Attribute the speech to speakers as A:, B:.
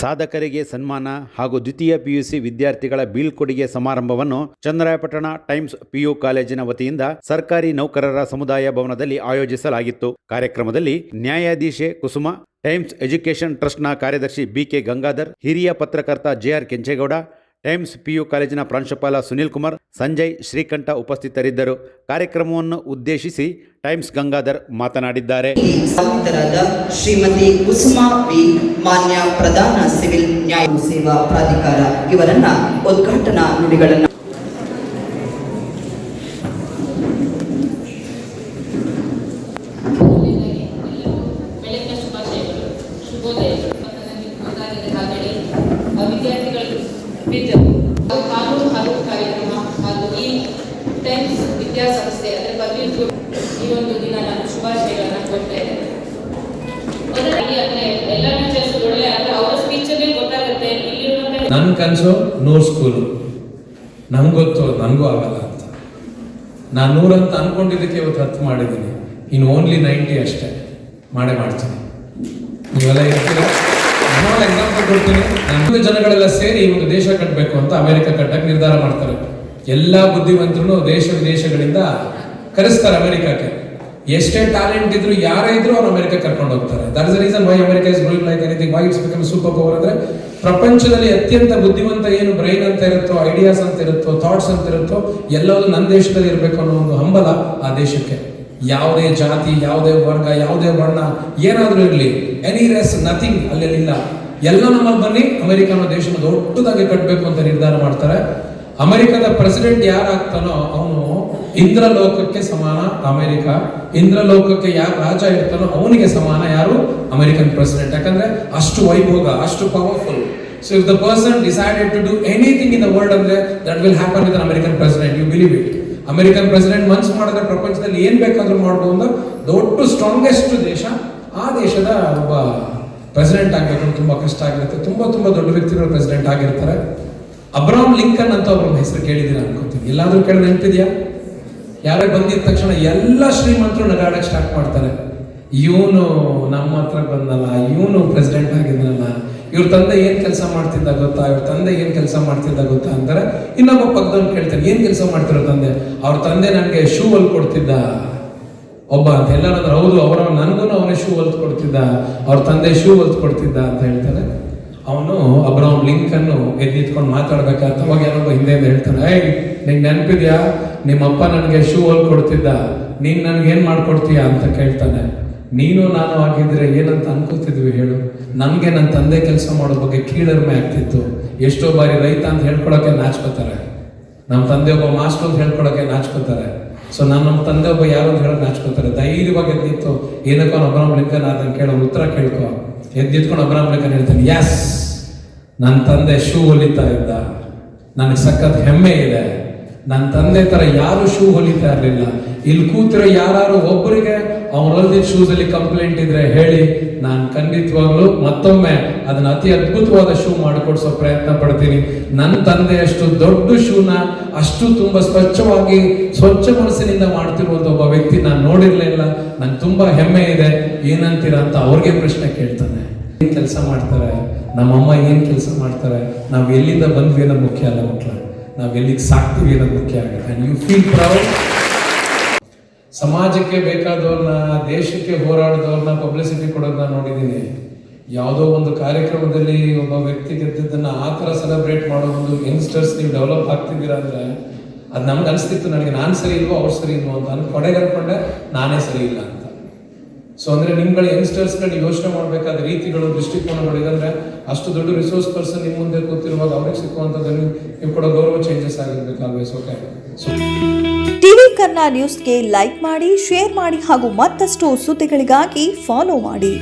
A: ಸಾಧಕರಿಗೆ ಸನ್ಮಾನ ಹಾಗೂ ದ್ವಿತೀಯ ಪಿಯುಸಿ ವಿದ್ಯಾರ್ಥಿಗಳ ಬೀಳ್ಕೊಡುಗೆ ಸಮಾರಂಭವನ್ನು ಚಂದ್ರಾಯಪಟ್ಟಣ ಟೈಮ್ಸ್ ಪಿಯು ಕಾಲೇಜಿನ ವತಿಯಿಂದ ಸರ್ಕಾರಿ ನೌಕರರ ಸಮುದಾಯ ಭವನದಲ್ಲಿ ಆಯೋಜಿಸಲಾಗಿತ್ತು. ಕಾರ್ಯಕ್ರಮದಲ್ಲಿ ನ್ಯಾಯಾಧೀಶೆ ಕುಸುಮ, ಟೈಮ್ಸ್ ಎಜುಕೇಷನ್ ಟ್ರಸ್ಟ್ನ ಕಾರ್ಯದರ್ಶಿ ಬಿಕೆ ಗಂಗಾಧರ್, ಹಿರಿಯ ಪತ್ರಕರ್ತ ಜೆಆರ್ ಕೆಂಚೇಗೌಡ ಟೈಮ್ಸ್ ಪಿಯು ಕಾಲೇಜಿನ ಪ್ರಾಂಶುಪಾಲ ಸುನಿಲ್ ಕುಮಾರ್ ಸಂಜಯ್ ಶ್ರೀಕಂಠ ಉಪಸ್ಥಿತರಿದ್ದರು. ಕಾರ್ಯಕ್ರಮವನ್ನು ಉದ್ದೇಶಿಸಿ ಟೈಮ್ಸ್ ಗಂಗಾಧರ್ ಮಾತನಾಡಿದ್ದಾರೆ.
B: ಸ್ಥಾಪಿತರಾದ ಶ್ರೀಮತಿ ಕುಸುಮಾ ವಿ ಮಾನ್ಯ ಪ್ರಧಾನ ಸಿವಿಲ್ ನ್ಯಾಯ ಸೇವಾ ಪ್ರಾಧಿಕಾರ ಇವರನ್ನ ಉದ್ಘಾಟನಾ ನುಡಿಗಳನ್ನು
C: ಶುಭೋದಯ. ವಿದ್ಯಾರ್ಥಿಗಳು ಕಾನೂನು ಹಾಗೂ ಕಾರ್ಯಕ್ರಮ ಹಾಗೂ ಈ ಟೆನ್ಸ್ ವಿದ್ಯಾಸಂಸ್ಥೆ ಅದರ ಪೂರ್ವ ಈ ಒಂದು ದಿನ ನಾನು ಶುಭಾಶಯಗಳನ್ನು ಕೊಡ್ತಾ ಇದ್ದೇನೆ. ಎಲ್ಲ ಟೀಚರ್ಸ್ ಒಳ್ಳೆ ಅಂದ್ರೆ ಅವರ ಸ್ಪೀಚಲ್ಲೇ ಗೊತ್ತಾಗುತ್ತೆ.
D: ನನ್ನ ಕನಸು ನೂರು ಸ್ಕೂಲು ಗೊತ್ತು, ನನಗೂ ಆಗಲ್ಲ ಅಂತ. ನಾನು ನೂರಂತ ಅನ್ಕೊಂಡಿದ್ದಕ್ಕೆ ಇವತ್ತು ಹತ್ತು ಮಾಡಿದ್ದೀನಿ. ಇನ್ನು ಓನ್ಲಿ ನೈಂಟಿ ಅಷ್ಟೇ. ಮಾಡೇ ಮಾಡ್ತೀನಿ. ನೀವೆಲ್ಲ ಇರ್ತೀರ ನಾನು ಎಕ್ಸಾಂಪಲ್ ಕೊಡ್ತೀನಿ. ಜನಗಳೆಲ್ಲ ಸೇರಿ ಒಂದು ದೇಶ ಕಟ್ಟಬೇಕು ಅಂತ ಅಮೆರಿಕ ಕಟ್ಟಕ್ಕೆ ನಿರ್ಧಾರ ಮಾಡ್ತಾರೆ. ಎಲ್ಲ ಬುದ್ಧಿವಂತರು ದೇಶ ವಿದೇಶಗಳಿಂದ ಕರೆಸ್ತಾರೆ ಅಮೆರಿಕಕ್ಕೆ. ಎಷ್ಟೇ ಟ್ಯಾಲೆಂಟ್ ಇದ್ರು ಯಾರೇ ಇದ್ರು ಅವ್ರು ಅಮೆರಿಕ ಕರ್ಕೊಂಡು ಹೋಗ್ತಾರೆ. That is reason why America is growing like anything why it's become super power ಅಂದ್ರೆ ಪ್ರಪಂಚದಲ್ಲಿ ಅತ್ಯಂತ ಬುದ್ಧಿವಂತ ಏನು ಬ್ರೈನ್ ಅಂತ ಇರುತ್ತೋ ಐಡಿಯಾಸ್ ಅಂತ ಇರುತ್ತೋ ಥಾಟ್ಸ್ ಅಂತ ಇರುತ್ತೋ, ಎಲ್ಲವೂ ನನ್ನ ದೇಶದಲ್ಲಿ ಇರಬೇಕು ಅನ್ನೋ ಒಂದು ಹಂಬಲ ಆ ದೇಶಕ್ಕೆ. ಯಾವುದೇ ಜಾತಿ, ಯಾವುದೇ ವರ್ಗ, ಯಾವುದೇ ವರ್ಣ, ಏನಾದರೂ ಇರಲಿ ಎನಿ ರೆಸ್ ನಥಿಂಗ್ ಅಲ್ಲೆಲ್ಲ ಎಲ್ಲ ನಮ್ಮಲ್ಲಿ ಬನ್ನಿ ಅಮೆರಿಕ ಅನ್ನೋ ದೇಶನ ದೊಡ್ಡದಾಗಿ ಕಟ್ಟಬೇಕು ಅಂತ ನಿರ್ಧಾರ ಮಾಡ್ತಾರೆ. ಅಮೆರಿಕದ ಪ್ರೆಸಿಡೆಂಟ್ ಯಾರಾಗ್ತಾನೋ ಅವನು ಇಂದ್ರಲೋಕಕ್ಕೆ ಸಮಾನ, ಅಮೆರಿಕ. ಇಂದ್ರಲೋಕಕ್ಕೆ ಯಾರು ರಾಜ ಇರ್ತಾನೋ ಅವನಿಗೆ ಸಮಾನ ಯಾರು? ಅಮೆರಿಕನ್ ಪ್ರೆಸಿಡೆಂಟ್ ಯಾಕಂದ್ರೆ ಅಷ್ಟು ವೈಭೋಗ, ಅಷ್ಟು powerful so if the person decided to do anything in the world ಅಂದ್ರೆ that will happen with American president you believe it American president ಮನ್ಸ್ ಮಾಡಿದ್ರೆ ಪ್ರಪಂಚದಲ್ಲಿ ಏನ್ ಬೇಕಾದ್ರೂ ಮಾಡಬಹುದು ದೊಡ್ಡ ಸ್ಟ್ರಾಂಗೆಸ್ಟ್ ದೇಶ ಆ ದೇಶದ ಒಬ್ಬ ಪ್ರೆಸಿಡೆಂಟ್ ಆಗಿರೋದು ತುಂಬಾ ಕಷ್ಟ ಆಗಿರುತ್ತೆ. ತುಂಬಾ ತುಂಬಾ ದೊಡ್ಡ ವ್ಯಕ್ತಿಗಳು ಪ್ರೆಸಿಡೆಂಟ್ ಆಗಿರ್ತಾರೆ. ಅಬ್ರಾಮ್ ಲಿಂಕನ್ ಅಂತ ಒಬ್ಬ ಹೆಸರು ಕೇಳಿದೀರ ಅನ್ಕೋತೀನಿ. ಎಲ್ಲಾದ್ರೂ ಕೇಳಿ ನೆನಪಿದ್ಯಾ? ಯಾರೇ ಬಂದಿದ ತಕ್ಷಣ ಎಲ್ಲ ಶ್ರೀಮಂತರು ನಗಾಡಕ್ ಸ್ಟಾರ್ಟ್ ಮಾಡ್ತಾರೆ. ಇವನು ನಮ್ಮ ಹತ್ರ ಬಂದಲ್ಲ, ಇವನು ಪ್ರೆಸಿಡೆಂಟ್ ಆಗಿದ್ನಲ್ಲ ಇವ್ರ ತಂದೆ ಏನ್ ಕೆಲಸ ಮಾಡ್ತಿದ್ದ ಗೊತ್ತಾ? ಇವ್ರ ತಂದೆ ಏನ್ ಕೆಲಸ ಮಾಡ್ತಿದ್ದ ಗೊತ್ತಾ ಅಂತಾರೆ ಇನ್ನೊಬ್ಬ ಪಕ್ಕದವ್ರು ಕೇಳ್ತಾರೆ, ಏನ್ ಕೆಲಸ ಮಾಡ್ತಿರೋ ತಂದೆ? ಅವ್ರ ತಂದೆ ನನಗೆ ಶೂ ಹೊಲ್ ಕೊಡ್ತಿದ್ದ. ಒಬ್ಬ ಅಂತ ಎಲ್ಲರೂ ಅಂದ್ರೆ ಹೌದು, ಅವರ ನನಗೂ ಅವನೇ ಶೂ ಹೊಲ್ದು ಕೊಡ್ತಿದ್ದ. ಅವ್ರ ತಂದೆ ಶೂ ಹೊಲ್ದು ಕೊಡ್ತಿದ್ದ ಅಂತ ಹೇಳ್ತಾರೆ. ಅವನು ಅಬ್ರಾಮ್ ಲಿಂಕನ್ನು ಎದ್ದಿತ್ಕೊಂಡು ಮಾತಾಡ್ಬೇಕಾದ್ರೆ ಅವಾಗ ಯಾರೊಬ್ಬ ಹಿಂದೆಯಿಂದ ಹೇಳ್ತಾನೆ ಏಯ್, ನಿಂಗೆ ನೆನಪಿದ್ಯಾ? ನಿಮ್ಮಪ್ಪ ನನಗೆ ಶೂ ಹೊಲ್ ಕೊಡ್ತಿದ್ದ. ನೀನು ನನ್ಗೆ ಏನ್ ಮಾಡ್ಕೊಡ್ತೀಯಾ? ಅಂತ ಕೇಳ್ತಾನೆ. ನೀನು ನಾನು ಆಗಿದ್ರೆ ಏನಂತ ಅನ್ಕೋತಿದ್ವಿ ಹೇಳು. ನಮಗೆ ನನ್ನ ತಂದೆ ಕೆಲಸ ಮಾಡೋ ಬಗ್ಗೆ ಕೀಳರಿಮೆ ಆಗ್ತಿತ್ತು. ಎಷ್ಟೋ ಬಾರಿ ರೈತ ಅಂತ ಹೇಳ್ಕೊಳಕ್ಕೆ ನಾಚ್ಕೋತಾರೆ. ನಮ್ಮ ತಂದೆ ಒಬ್ಬ ಮಾಸ್ಟರ್ ಅಂತ ಹೇಳ್ಕೊಳಕ್ಕೆ ನಾಚ್ಕೋತಾರೆ. ಸೊ ನಾನು ನಮ್ಮ ತಂದೆ ಒಬ್ಬ ಯಾರು ಅಂತ ಹೇಳಕ್ ನಾಚ್ಕೋತಾರೆ. ಧೈರ್ಯವಾಗಿ ಎದ್ದಿತ್ತು. ಏನಕ್ಕೋ ಅಬ್ರಾಮ್ ಲಿಂಕನ್ ಅದನ್ನು ಕೇಳೋ ಉತ್ತರ ಕೇಳ್ಕೊ. ಎದ್ದಿತ್ಕೊಂಡು ಅಬ್ರಾಮ್ ಲಿಂಕನ್ ಹೇಳ್ತಾನೆ ಯಸ್ ನನ್ನ ತಂದೆ ಶೂ ಹೊಲಿತಾ ಇದ್ದ. ನನಗೆ ಸಖತ್ ಹೆಮ್ಮೆ ಇದೆ. ನನ್ನ ತಂದೆ ತರ ಯಾರು ಶೂ ಹೊಲಿತಾ ಇರಲಿಲ್ಲ. ಇಲ್ಲಿ ಕೂತಿರೋ ಯಾರು ಒಬ್ಬರಿಗೆ ಅವ್ರು ಹೊಲಿದ ಶೂಸ್ ಅಲ್ಲಿ ಕಂಪ್ಲೇಂಟ್ ಇದ್ರೆ ಹೇಳಿ, ನಾನು ಖಂಡಿತವಾಗ್ಲೂ ಮತ್ತೊಮ್ಮೆ ಅದನ್ನ ಅತಿ ಅದ್ಭುತವಾದ ಶೂ ಮಾಡಿಕೊಡ್ಸೋ ಪ್ರಯತ್ನ ಪಡ್ತೀನಿ. ನನ್ನ ತಂದೆ ಅಷ್ಟು ದೊಡ್ಡ ಶೂನ ಅಷ್ಟು ತುಂಬಾ ಸ್ವಚ್ಛವಾಗಿ, ಸ್ವಚ್ಛ ಮನಸ್ಸಿನಿಂದ ಮಾಡ್ತಿರುವಂತ ಒಬ್ಬ ವ್ಯಕ್ತಿ ನಾನು ನೋಡಿರ್ಲಿಲ್ಲ ನಂಗೆ ತುಂಬಾ ಹೆಮ್ಮೆ ಇದೆ. ಏನಂತೀರಾ ಅಂತ ಅವ್ರಿಗೆ ಪ್ರಶ್ನೆ ಕೇಳ್ತಾನೆ. ಏನ್ ಕೆಲಸ ಮಾಡ್ತಾರೆ? ನಮ್ಮಮ್ಮ ಏನ್ ಕೆಲಸ ಮಾಡ್ತಾರೆ? ನಾವು ಎಲ್ಲಿಂದ ಬಂದ್ವಿ ಅನ್ನೋ ಮುಖ್ಯ ಅಲ್ಲ ಮಕ್ಕಳ ನಾವು ಎಲ್ಲಿಗೆ ಸಾಕ್ತೀವಿ ಅನ್ನೋದು ಮುಖ್ಯ ಆಗುತ್ತೆ ಯು ಫೀಲ್ ಪ್ರೌಡ್ ಸಮಾಜಕ್ಕೆ ಬೇಕಾದವ್ರನ್ನ, ದೇಶಕ್ಕೆ ಹೋರಾಡಿದವ್ರನ್ನ ಪಬ್ಲಿಸಿಟಿ ಕೊಡೋದನ್ನ ನೋಡಿದ್ದೀನಿ. ಯಾವುದೋ ಒಂದು ಕಾರ್ಯಕ್ರಮದಲ್ಲಿ ಒಬ್ಬ ವ್ಯಕ್ತಿ ಗೆದ್ದದನ್ನ ಆ ಥರ ಸೆಲೆಬ್ರೇಟ್ ಮಾಡೋ ಒಂದು ಯಂಗ್ಸ್ಟರ್ಸ್ ನೀವು ಡೆವಲಪ್ ಆಗ್ತಿದ್ದೀರಾ ಅಂದರೆ, ಅದು ನಮ್ಗೆ ಅನಿಸ್ತಿತ್ತು ನನಗೆ, ನಾನು ಸರಿ ಇಲ್ವೋ ಅವ್ರು ಸರಿ ಇಲ್ವೋ ಅಂತ ಅನ್ಕೊಂಡೆ ಅನ್ಕೊಂಡೆ ನಾನೇ ಸರಿ ಇಲ್ಲ. ಸೊ ಅಂದ್ರೆ ನಿಮ್ಗಳ ಯಂಗ್ಸ್ಟರ್ಸ್ಗಳು ಯೋಚನೆ ಮಾಡಬೇಕಾದ ರೀತಿಗಳು, ದೃಷ್ಟಿಕೋನಗಳು ಇದಂದ್ರೆ ಅಷ್ಟು ದೊಡ್ಡ ರಿಸೋರ್ಸ್ ಪರ್ಸನ್ ನಿಮ್ಮ ಮುಂದೆ ಕೂತಿರುವಾಗ ಅವ್ರಿಗೆ ಸಿಕ್ಕುವಂಥದ್ದು ನೀವು ಕೂಡ ಗೌರವ changes always okay
E: TV Kannada ನ್ಯೂಸ್ಗೆ ಲೈಕ್ ಮಾಡಿ ಶೇರ್ ಮಾಡಿ ಹಾಗೂ ಮತ್ತಷ್ಟು ಸುದ್ದಿಗಳಿಗಾಗಿ ಫಾಲೋ ಮಾಡಿ.